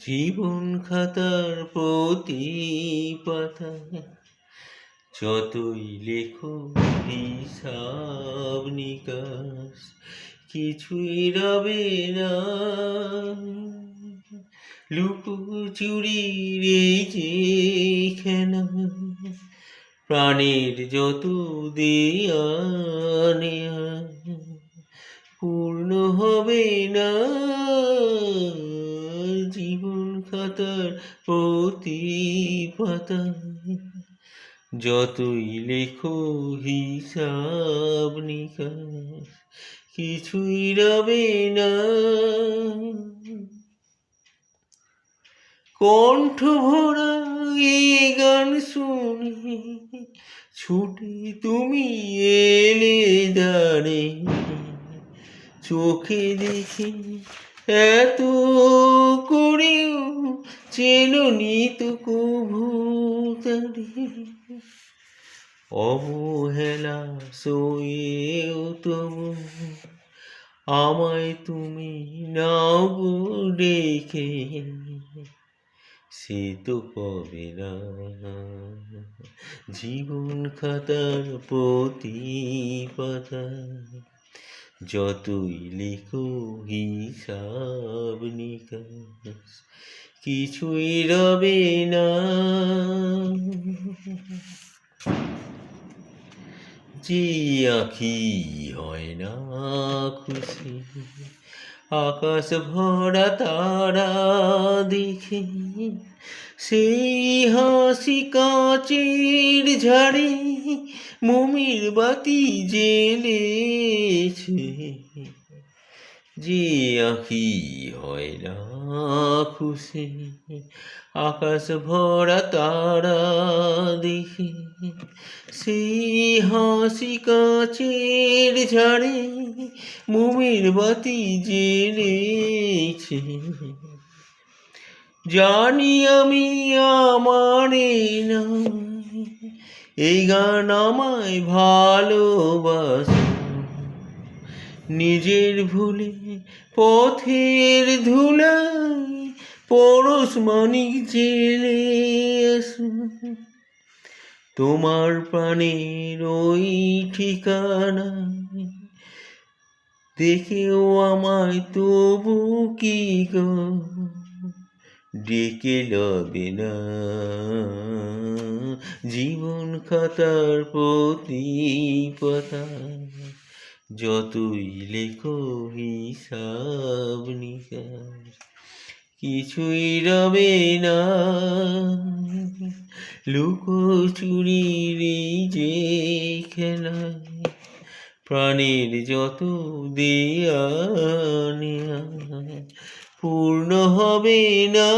জীবন খাতার প্রতি পাতায় যতই লেখো, হিসাব নিকাশ, কিছুই রবে না। লুকোচুরির এই যে খেলা, প্রাণের যত দেয়া পূর্ণ হবে না। খাতার প্রতি পাতায় যতই লেখো হিসাব নিকাশ, কিছুই রবে না। কণ্ঠ ভরা এই গান শুনে, ছুটে তুমি এলে দাঁড়ে চোখে দেখে এত করেও চেননি তো কভু তারে অবহেলা সয়েও তবু আমায় তুমি নাও ডেকে সে তো কবে না জীবন খাতার প্রতি পাতায় যতই লেখো হিসাব নিকাশ কিছুই রবে না যে আঁখি হয় না খুশি আকাশ ভরা তারা দেখে সেই হাসি কাঁচের ঝাড়ে মমির বাতি জেলেছে যে আঁখি হয় না খুশি, আকাশ ভরা তারা দেখে সেই হাসি কাঁচের ঝাড়ে মোমের বাতি জেলেছে জানি আমি আমারে না এই গান আমায় ভালোবাসে। নিজের ভুলে, পথের ধুলাই পরশ মানিক জেলে তোমার প্রাণের ওই ঠিকানা দেখেও আমায় তবু কি গো? ডেকে লবে না। খাতার প্রতি পাতায় যতই লেখো হিসাব নিকাশ। কিছুই রবে না লুকোচুরির এই যে খেলায়, প্রাণের যত দেয়া পূর্ণ হবে না।